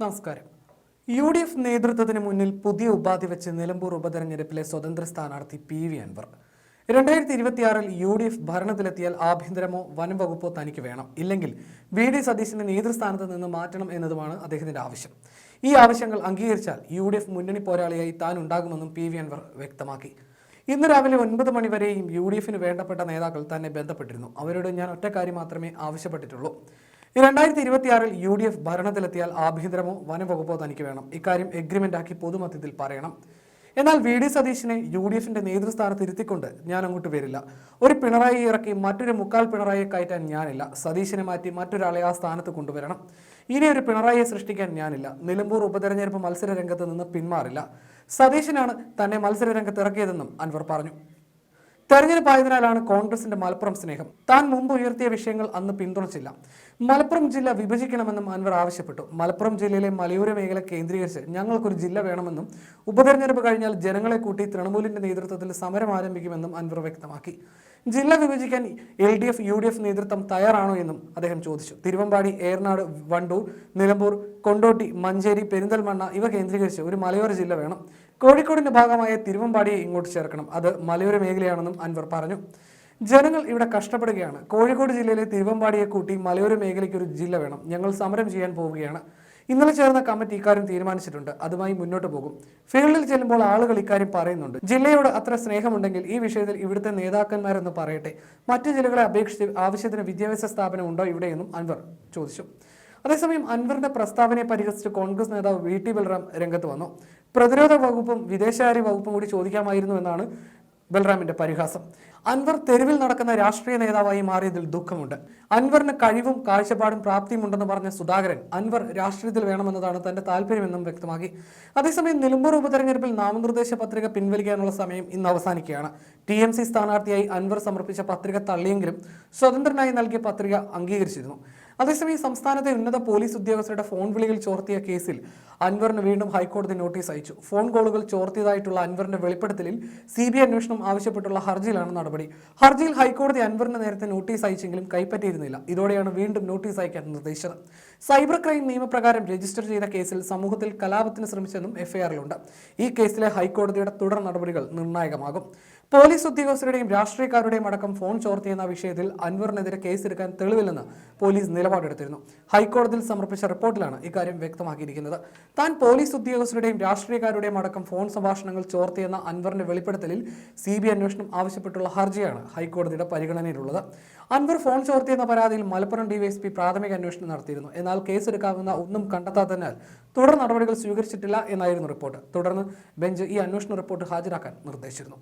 നമസ്കാരം. U D F നേതൃത്വത്തിന് മുന്നിൽ പുതിയ ഉപാധി വെച്ച് നിലമ്പൂർ ഉപതെരഞ്ഞെടുപ്പിലെ സ്വതന്ത്ര സ്ഥാനാർത്ഥി പി വി അൻവർ. രണ്ടായിരത്തി ഇരുപത്തിയാറിൽ യു ഡി എഫ് ഭരണത്തിലെത്തിയാൽ ആഭ്യന്തരമോ വനം വകുപ്പോ തനിക്ക് വേണം. ഇല്ലെങ്കിൽ വി ഡി സതീശനെ നേതൃസ്ഥാനത്ത് നിന്ന് മാറ്റണം എന്നതുമാണ് അദ്ദേഹത്തിന്റെ ആവശ്യം. ഈ ആവശ്യങ്ങൾ അംഗീകരിച്ചാൽ യു ഡി എഫ് മുന്നണി പോരാളിയായി താൻ ഉണ്ടാകുമെന്നും പി വി അൻവർ വ്യക്തമാക്കി. ഇന്ന് രാവിലെ ഒൻപത് മണിവരെയും യു ഡി എഫിന് വേണ്ടപ്പെട്ട നേതാക്കൾ തന്നെ ബന്ധപ്പെട്ടിരുന്നു. അവരോട് ഞാൻ ഒറ്റ കാര്യം മാത്രമേ ആവശ്യപ്പെട്ടിട്ടുള്ളൂ. രണ്ടായിരത്തി ഇരുപത്തിയാറിൽ യു ഡി എഫ് ഭരണത്തിലെത്തിയാൽ ആഭ്യന്തരമോ വനംവകുപ്പോ തനിക്ക് വേണം. ഇക്കാര്യം എഗ്രിമെന്റ് ആക്കി പൊതുമധ്യത്തിൽ പറയണം. എന്നാൽ വി ഡി സതീശിനെ യു ഡി എഫിന്റെ നേതൃസ്ഥാനത്ത് ഇരുത്തിക്കൊണ്ട് ഞാൻ അങ്ങോട്ട് വരില്ല. ഒരു പിണറായി ഇറക്കി മറ്റൊരു മുക്കാൽ പിണറായിയെ കയറ്റാൻ ഞാനില്ല. സതീശിനെ മാറ്റി മറ്റൊരാളെ ആ സ്ഥാനത്ത് കൊണ്ടുവരണം. ഇനി ഒരു പിണറായിയെ സൃഷ്ടിക്കാൻ ഞാനില്ല. നിലമ്പൂർ ഉപതെരഞ്ഞെടുപ്പ് മത്സര രംഗത്ത് നിന്ന് പിന്മാറില്ല. സതീശനാണ് തന്നെ മത്സര രംഗത്ത് ഇറക്കിയതെന്നും അൻവർ പറഞ്ഞു. തെരഞ്ഞെടുപ്പായതിനാലാണ് കോൺഗ്രസിന്റെ മലപ്പുറം സ്നേഹം. താൻ മുമ്പ് ഉയർത്തിയ വിഷയങ്ങൾ അന്ന് പിന്തുണച്ചില്ല. മലപ്പുറം ജില്ല വിഭജിക്കണമെന്നും അൻവർ ആവശ്യപ്പെട്ടു. മലപ്പുറം ജില്ലയിലെ മലയോര മേഖല കേന്ദ്രീകരിച്ച് ഞങ്ങൾക്കൊരു ജില്ല വേണമെന്നും ഉപതെരഞ്ഞെടുപ്പ് കഴിഞ്ഞാൽ ജനങ്ങളെ കൂട്ടി തൃണമൂലിന്റെ നേതൃത്വത്തിൽ സമരം ആരംഭിക്കുമെന്നും അൻവർ വ്യക്തമാക്കി. ജില്ല വിഭജിക്കാൻ L D F U D F നേതൃത്വം തയ്യാറാണോ എന്നും അദ്ദേഹം ചോദിച്ചു. തിരുവമ്പാടി ഏറനാട് വണ്ടൂർ നിലമ്പൂർ കൊണ്ടോട്ടി മഞ്ചേരി പെരിന്തൽമണ്ണ ഇവ കേന്ദ്രീകരിച്ച് ഒരു മലയോര ജില്ല വേണം. കോഴിക്കോടിന്റെ ഭാഗമായ തിരുവമ്പാടിയെ ഇങ്ങോട്ട് ചേർക്കണം. അത് മലയോര മേഖലയാണെന്നും അൻവർ പറഞ്ഞു. ജനങ്ങൾ ഇവിടെ കഷ്ടപ്പെടുകയാണ്. കോഴിക്കോട് ജില്ലയിലെ തിരുവമ്പാടിയെ കൂട്ടി മലയോര മേഖലയ്ക്ക് ഒരു ജില്ല വേണം. ഞങ്ങൾ സമരം ചെയ്യാൻ പോവുകയാണ്. ഇന്നലെ ചേർന്ന കമ്മിറ്റി ഇക്കാര്യം തീരുമാനിച്ചിട്ടുണ്ട്. അതുമായി മുന്നോട്ട് പോകും. ഫീൽഡിൽ ചെല്ലുമ്പോൾ ആളുകൾ ഇക്കാര്യം പറയുന്നുണ്ട്. ജില്ലയോട് അത്ര സ്നേഹമുണ്ടെങ്കിൽ ഈ വിഷയത്തിൽ ഇവിടുത്തെ നേതാക്കന്മാരെന്ന് പറയട്ടെ. മറ്റു ജില്ലകളെ അപേക്ഷിച്ച് ആവശ്യത്തിന് വിദ്യാഭ്യാസ സ്ഥാപനം ഉണ്ടോ ഇവിടെയെന്നും അൻവർ ചോദിച്ചു. അതേസമയം അൻവറിന്റെ പ്രസ്താവനയെ പരിഹസിച്ച് കോൺഗ്രസ് നേതാവ് വി ടി ബൽറാം രംഗത്ത് വന്നു. പ്രതിരോധ വകുപ്പും വിദേശകാര്യ വകുപ്പും കൂടി ചോദിക്കാമായിരുന്നു എന്നാണ് ബൽറാമിന്റെ പരിഹാസം. അൻവർ തെരുവിൽ നടക്കുന്ന രാഷ്ട്രീയ നേതാവായി മാറിയതിൽ ദുഃഖമുണ്ട്. അൻവറിന് കഴിവും കാഴ്ചപ്പാടും പ്രാപ്തിയും ഉണ്ടെന്ന് പറഞ്ഞ സുധാകരൻ അൻവർ രാഷ്ട്രീയത്തിൽ വേണമെന്നതാണ് തന്റെ താല്പര്യമെന്നും വ്യക്തമാക്കി. അതേസമയം നിലമ്പൂർ ഉപതെരഞ്ഞെടുപ്പിൽ നാമനിർദ്ദേശ പത്രിക പിൻവലിക്കാനുള്ള സമയം ഇന്ന് അവസാനിക്കുകയാണ്. ടി എം സി സ്ഥാനാർത്ഥിയായി അൻവർ സമർപ്പിച്ച പത്രിക തള്ളിയെങ്കിലും സ്വതന്ത്രനായി നൽകിയ പത്രിക അംഗീകരിച്ചിരുന്നു. അതേസമയം സംസ്ഥാനത്തെ ഉന്നത പോലീസ് ഉദ്യോഗസ്ഥരുടെ ഫോൺ വിളികൾ ചോർത്തിയ കേസിൽ അൻവറിന് വീണ്ടും ഹൈക്കോടതി നോട്ടീസ് അയച്ചു. ഫോൺ കോളുകൾ ചോർത്തിയതായിട്ടുള്ള അൻവറിന്റെ വെളിപ്പെടുത്തലിൽ സി ബി അന്വേഷണം ആവശ്യപ്പെട്ടുള്ള ഹർജിയിലാണ് നടപടി. ഹർജിയിൽ ഹൈക്കോടതി അൻവറിന് നേരത്തെ നോട്ടീസ് അയച്ചെങ്കിലും കൈപ്പറ്റിയിരുന്നില്ല. ഇതോടെയാണ് വീണ്ടും നോട്ടീസ് അയക്കാൻ നിർദ്ദേശിച്ചത്. സൈബർ ക്രൈം നിയമപ്രകാരം രജിസ്റ്റർ ചെയ്ത കേസിൽ സമൂഹത്തിൽ കലാപത്തിന് ശ്രമിച്ചെന്നും എഫ്ഐആറിലുണ്ട്. ഈ കേസിലെ ഹൈക്കോടതിയുടെ തുടർ നടപടികൾ നിർണായകമാകും. പോലീസ് ഉദ്യോഗസ്ഥരുടെയും രാഷ്ട്രീയക്കാരുടെയും അടക്കം ഫോൺ ചോർത്തിയെന്ന വിഷയത്തിൽ അൻവറിനെതിരെ കേസെടുക്കാൻ തെളിവില്ലെന്ന് പോലീസ് നിലപാടെടുത്തിരുന്നു. ഹൈക്കോടതിയിൽ സമർപ്പിച്ച റിപ്പോർട്ടിലാണ് ഇക്കാര്യം വ്യക്തമാക്കിയിരിക്കുന്നത്. താൻ പോലീസ് ഉദ്യോഗസ്ഥരുടെയും രാഷ്ട്രീയക്കാരുടെയും അടക്കം ഫോൺ സംഭാഷണങ്ങൾ ചോർത്തിയെന്ന അൻവറിന്റെ വെളിപ്പെടുത്തലിൽ സി ബി അന്വേഷണം ആവശ്യപ്പെട്ടുള്ള ഹർജിയാണ് ഹൈക്കോടതിയുടെ പരിഗണനയിലുള്ളത്. അൻവർ ഫോൺ ചോർത്തിയെന്ന പരാതിയിൽ മലപ്പുറം ഡിവൈഎസ്പി പ്രാഥമിക അന്വേഷണം നടത്തിയിരുന്നു. എന്നാൽ കേസെടുക്കാവുന്ന ഒന്നും കണ്ടെത്താത്തതിനാൽ തുടർ നടപടികൾ സ്വീകരിച്ചിട്ടില്ല എന്നായിരുന്നു റിപ്പോർട്ട്. തുടർന്ന് ബെഞ്ച് ഈ അന്വേഷണ റിപ്പോർട്ട് ഹാജരാക്കാൻ നിർദ്ദേശിച്ചിരുന്നു.